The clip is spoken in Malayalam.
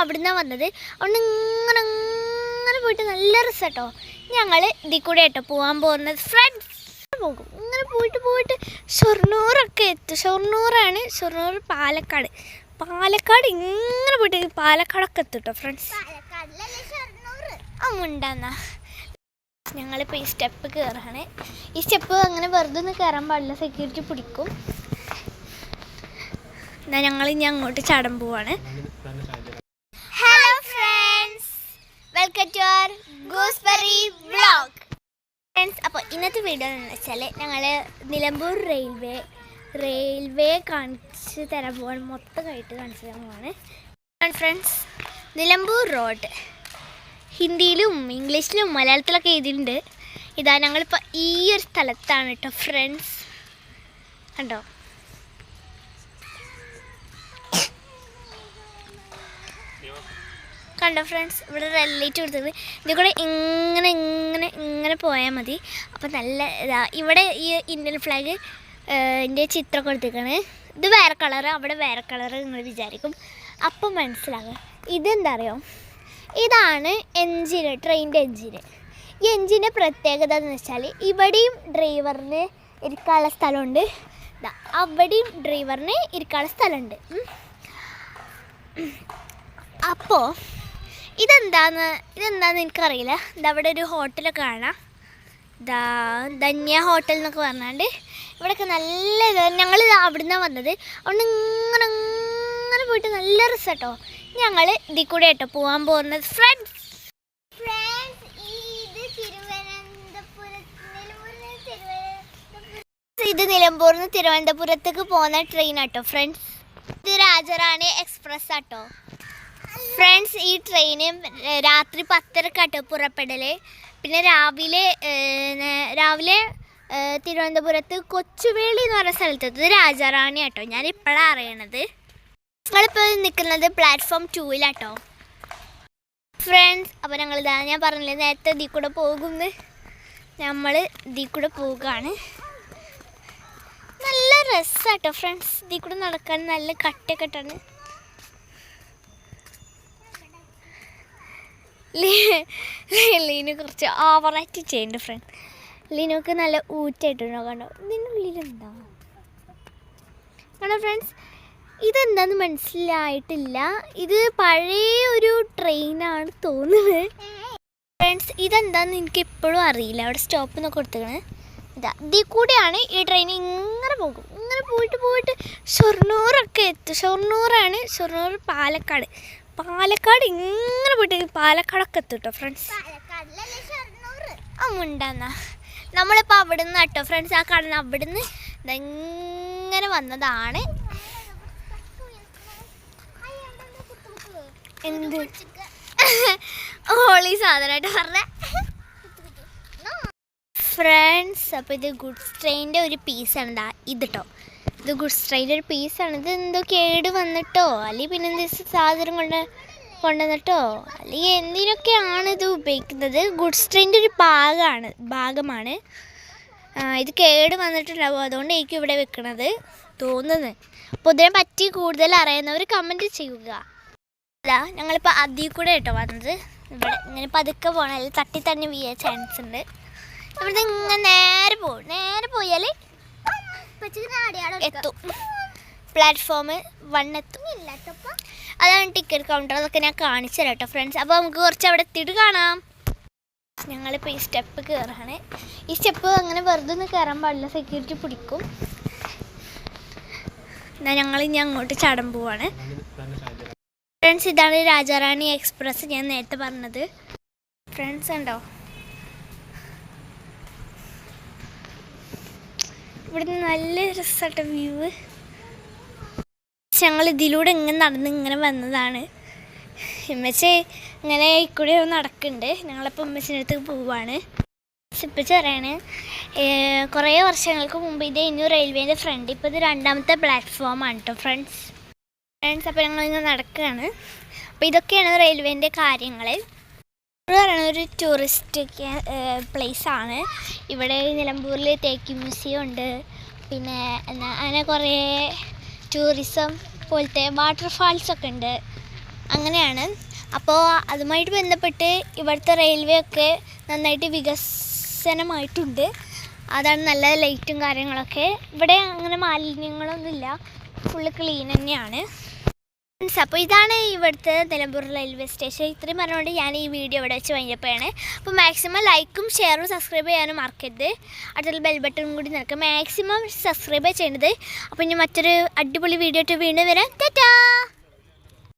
അവിടുന്ന് വന്നത്. അവിടെ ഇങ്ങനെ ഇങ്ങനെ പോയിട്ട് നല്ല രസട്ടോ ഞങ്ങൾ ഇതിൽ കൂടെ കേട്ടോ പോകാൻ പോകുന്നത്. ഫ്രണ്ട്സ് പോകും. ഇങ്ങനെ പോയിട്ട് പോയിട്ട് ഷൊർണൂറൊക്കെ എത്തും. ഷൊർണൂറാണ് ഷൊർണൂർ പാലക്കാട്. പാലക്കാട് ഇങ്ങനെ പോയിട്ട് പാലക്കാടൊക്കെ എത്തും കേട്ടോ ഫ്രണ്ട്സ് അമ്മുണ്ടെന്നാ ഞങ്ങളിപ്പോൾ ഈ സ്റ്റെപ്പ് കയറാണ് ഈ സ്റ്റെപ്പ് അങ്ങനെ വെറുതെ ഒന്ന് കയറാൻ പാടില്ല. സെക്യൂരിറ്റി പിടിക്കും. എന്നാൽ ഞങ്ങൾ ഇനി അങ്ങോട്ട് ചാടാൻ പോവാണ്. വീഡിയോ എന്ന് വെച്ചാൽ ഞങ്ങൾ നിലമ്പൂർ റെയിൽവേ റെയിൽവേ കാണിച്ച് തരാൻ പോവാണ്. മൊത്തമായിട്ട് കാണിച്ചു തരാൻ പോവാണ്. ഫ്രണ്ട്സ് നിലമ്പൂർ റോഡ് ഹിന്ദിയിലും ഇംഗ്ലീഷിലും മലയാളത്തിലൊക്കെ എഴുതിയിട്ടുണ്ട്. ഇതാ ഞങ്ങളിപ്പോൾ ഈ ഒരു സ്ഥലത്താണ് കേട്ടോ ഫ്രണ്ട്സ് കണ്ടോ? കണ്ടോ ഫ്രണ്ട്സ് ഇവിടെ റെല്ലേറ്റ് കൊടുത്തത്. ഇതിൽ കൂടെ ഇങ്ങനെ ഇങ്ങനെ ഇങ്ങനെ പോയാൽ മതി. അപ്പോൾ നല്ല ഇതാ ഇവിടെ ഈ ഇന്ത്യൻ ഫ്ലാഗ് എന്റെ ചിത്രം കൊടുത്തേക്കാണ്. ഇത് വേറെ കളറ് അവിടെ വേറെ കളറ് നിങ്ങൾ വിചാരിക്കും. അപ്പം മനസ്സിലാകും ഇതെന്താ അറിയോ ഇതാണ് എൻജിന് ട്രെയിനിന്റെ എൻജിന്. ഈ എൻജിന്റെ പ്രത്യേകത എന്ന് വെച്ചാൽ ഇവിടെയും ഡ്രൈവറിന് ഇരിക്കാനുള്ള സ്ഥലമുണ്ട്. അവിടെയും ഡ്രൈവറിന് ഇരിക്കാനുള്ള സ്ഥലമുണ്ട്. അപ്പോൾ ഇതെന്താന്ന്? ഇതെന്താന്ന് എനിക്കറിയില്ല. ഇതാ അവിടെ ഒരു ഹോട്ടലൊക്കെ കാണാം. ഇതാ ധന്യ ഹോട്ടൽ എന്നൊക്കെ പറഞ്ഞാണ്ട് ഇവിടെയൊക്കെ നല്ല ഇത്. ഞങ്ങൾ അവിടുന്ന് വന്നത്. അതുകൊണ്ട് ഇങ്ങനെ ഇങ്ങനെ പോയിട്ട് നല്ല റിസട്ടോ ഞങ്ങൾ ഇതിൽ കൂടെ കേട്ടോ പോകാൻ പോകുന്നത്. ഫ്രണ്ട്സ് ഇത് നിലമ്പൂർന്ന് തിരുവനന്തപുരത്തേക്ക് പോകുന്ന ട്രെയിൻ ആട്ടോ ഫ്രണ്ട്സ് ഇത് രാജറാണി എക്സ്പ്രസ് ആട്ടോ. ഫ്രണ്ട്സ് ഈ ട്രെയിന് രാത്രി പത്തരക്കാട്ടോ പുറപ്പെടൽ. പിന്നെ രാവിലെ രാവിലെ തിരുവനന്തപുരത്ത് കൊച്ചുവേളി എന്ന് പറഞ്ഞ സ്ഥലത്ത് ഇത് രാജാറാണി ആട്ടോ. ഞാൻ ഇപ്പോഴാണ് അറിയണത് ഞങ്ങളിപ്പോൾ നിൽക്കുന്നത് പ്ലാറ്റ്ഫോം ടൂവിലാട്ടോ ഫ്രണ്ട്സ് അപ്പോൾ ഞങ്ങൾ ഇതാ ഞാൻ പറഞ്ഞില്ലേ നേരത്തെ ഇതിൽ കൂടെ പോകുന്നു. നമ്മൾ ഇതിൽ കൂടെ പോവുകയാണ് നല്ല രസമാട്ടോ ഫ്രണ്ട്സ് ഇതിൽ കൂടെ നടക്കാൻ നല്ല കട്ടയൊക്കെ ഇട്ടാണ്. ലീനു കുറച്ച് ഓവറായിട്ട് ചെയ്യുന്നുണ്ട് ഫ്രണ്ട് ലീനുക്ക് നല്ല ഊറ്റായിട്ടുണ്ടോ കണ്ടോ? ഇതിന്റെ കണ്ടോ ഫ്രണ്ട്സ് ഇതെന്താന്ന് മനസ്സിലായിട്ടില്ല. ഇത് പഴയ ഒരു ട്രെയിനാണ് തോന്നുന്നത്. ഫ്രണ്ട്സ് ഇതെന്താന്ന് എനിക്ക് എപ്പോഴും അറിയില്ല. അവിടെ സ്റ്റോപ്പ് എന്നൊക്കെ കൊടുത്തേക്കണേ. ഇതാ ഇതിൽ കൂടെയാണ് ഈ ട്രെയിൻ ഇങ്ങനെ പോകും. ഇങ്ങനെ പോയിട്ട് പോയിട്ട് ഷൊർണൂറൊക്കെ എത്തും. ഷൊർണൂറാണ് ഷൊർണൂർ പാലക്കാട്. പാലക്കാട് ഇങ്ങനെ പോയിട്ട് പാലക്കാടൊക്കെ എത്തും കേട്ടോ ഫ്രണ്ട്സ് അമ്മുണ്ടെന്നാ നമ്മളിപ്പോൾ അവിടെ നിന്ന് കേട്ടോ ഫ്രണ്ട്സ് ആ കാണുന്ന അവിടുന്ന് ദാ ഇങ്ങനെ വന്നതാണ്. എന്ത്? ഹോളി സാധനമായിട്ട് പറഞ്ഞ. ഫ്രണ്ട്സ് അപ്പോൾ ഇത് ഗുഡ്സ് ട്രെയിനിന്റെ ഒരു പീസ് ഉണ്ടാ ഇത് കേട്ടോ ഇത് ഗുഡ്സ് സ്ട്രൈഡ് ഒരു പീസാണ് ഇത് എന്തോ കേട് വന്നിട്ടോ? അല്ലെങ്കിൽ പിന്നെ എന്ത് സാധനം കൊണ്ട് കൊണ്ടുവന്നിട്ടോ? അല്ലെങ്കിൽ എന്തിനൊക്കെയാണ് ഇത് ഉപയോഗിക്കുന്നത്? ഗുഡ് ട്രെയിനിന്റെ ഒരു ഭാഗമാണ് ഭാഗമാണ്. ഇത് കേട് വന്നിട്ടുണ്ടാവും. അതുകൊണ്ട് എനിക്ക് ഇവിടെ വെക്കണത്. തോന്നുന്നത് അപ്പോൾ ഇതിനെ പറ്റി കൂടുതൽ അറിയുന്നവർ കമന്റ് ചെയ്യുക. അതാ ഞങ്ങളിപ്പോൾ അതിൽ കൂടെ കേട്ടോ വന്നത്. ഇവിടെ ഇങ്ങനെ പതുക്കെ പോകണം അല്ലെങ്കിൽ തട്ടി തന്നെ വീഴാൻ ചാൻസ് ഉണ്ട്. ഇവിടുന്ന് ഇങ്ങനെ നേരെ പോകും നേരെ പോയാൽ എത്തും. പ്ലാറ്റ്ഫോം വൺ എത്തും അതാണ് ടിക്കറ്റ് കൗണ്ടർ അതൊക്കെ ഞാൻ കാണിച്ചു തരാം കേട്ടോ ഫ്രണ്ട്സ് അപ്പോൾ നമുക്ക് കുറച്ച് അവിടെ എത്തിയിട്ട് കാണാം. ഞങ്ങളിപ്പോൾ ഈ സ്റ്റെപ്പ് കയറാണ് ഈ സ്റ്റെപ്പ് അങ്ങനെ വെറുതെ ഒന്ന് കയറാൻ പാടില്ല. സെക്യൂരിറ്റി പിടിക്കും. എന്നാൽ ഞങ്ങൾ ഇനി അങ്ങോട്ട് ചാടാൻ പോവാണ്. ഫ്രണ്ട്സ് ഇതാണ് രാജാറാണി എക്സ്പ്രസ് ഞാൻ നേരത്തെ പറഞ്ഞത്. ഫ്രണ്ട്സ് ഉണ്ടോ? ഇവിടുന്ന് നല്ല രസമായിട്ട് വ്യൂ ഞങ്ങൾ ഇതിലൂടെ ഇങ്ങനെ നടന്ന് ഇങ്ങനെ വന്നതാണ്. ഉമ്മച്ചി ഇങ്ങനെ ഇക്കൂടെ നടക്കുന്നുണ്ട് ഞങ്ങളിപ്പോൾ ഉമ്മച്ചിന്റെ അടുത്ത് പോവാണ്. ഇപ്പിച്ച് പറയാണ് കുറേ വർഷങ്ങൾക്ക് മുമ്പ് ഇത് ഇനി റെയിൽവേന്റെ ഫ്രണ്ട് ഇപ്പോൾ ഇത് രണ്ടാമത്തെ പ്ലാറ്റ്ഫോമാണ് കേട്ടോ ഫ്രണ്ട്സ് ഫ്രണ്ട്സ് അപ്പോൾ ഞങ്ങളിങ്ങനെ നടക്കുകയാണ് അപ്പോൾ ഇതൊക്കെയാണ് റെയിൽവേന്റെ കാര്യങ്ങൾ ഇത് പറയുന്നത് ഒരു ടൂറിസ്റ്റ് പ്ലേസ് ആണ്. ഇവിടെ നിലമ്പൂരിൽ തേക്ക് മ്യൂസിയം ഉണ്ട്. പിന്നെ എന്നാ അങ്ങനെ കുറേ ടൂറിസം പോലത്തെ വാട്ടർഫാൾസ് ഒക്കെ ഉണ്ട്. അങ്ങനെയാണ്. അപ്പോൾ അതുമായിട്ട് ബന്ധപ്പെട്ട് ഇവിടുത്തെ റെയിൽവേ ഒക്കെ നന്നായിട്ട് വികസനമായിട്ടുണ്ട്. അതാണ് നല്ല ലൈറ്റും കാര്യങ്ങളൊക്കെ. ഇവിടെ അങ്ങനെ മാലിന്യങ്ങളൊന്നുമില്ല. ഫുള്ള് ക്ലീൻ തന്നെയാണ്. ഫ്രണ്ട്സ് അപ്പോൾ ഇതാണ് ഇവിടുത്തെ നിലമ്പൂർ റെയിൽവേ സ്റ്റേഷൻ ഇത്രയും പറഞ്ഞുകൊണ്ട് ഞാൻ ഈ വീഡിയോ ഇവിടെ വെച്ച് കഴിഞ്ഞപ്പോഴാണ് അപ്പോൾ മാക്സിമം ലൈക്കും ഷെയറും സബ്സ്ക്രൈബ് ചെയ്യാനും മറക്കരുത്. അടുത്തുള്ള ബെൽ ബട്ടൺ കൂടി നിൽക്കുക മാക്സിമം സബ്സ്ക്രൈബ് ചെയ്യേണ്ടത് അപ്പോൾ ഇനി മറ്റൊരു അടിപൊളി വീഡിയോ ആയിട്ട് വീണ്ടും വരാം. ടാറ്റാ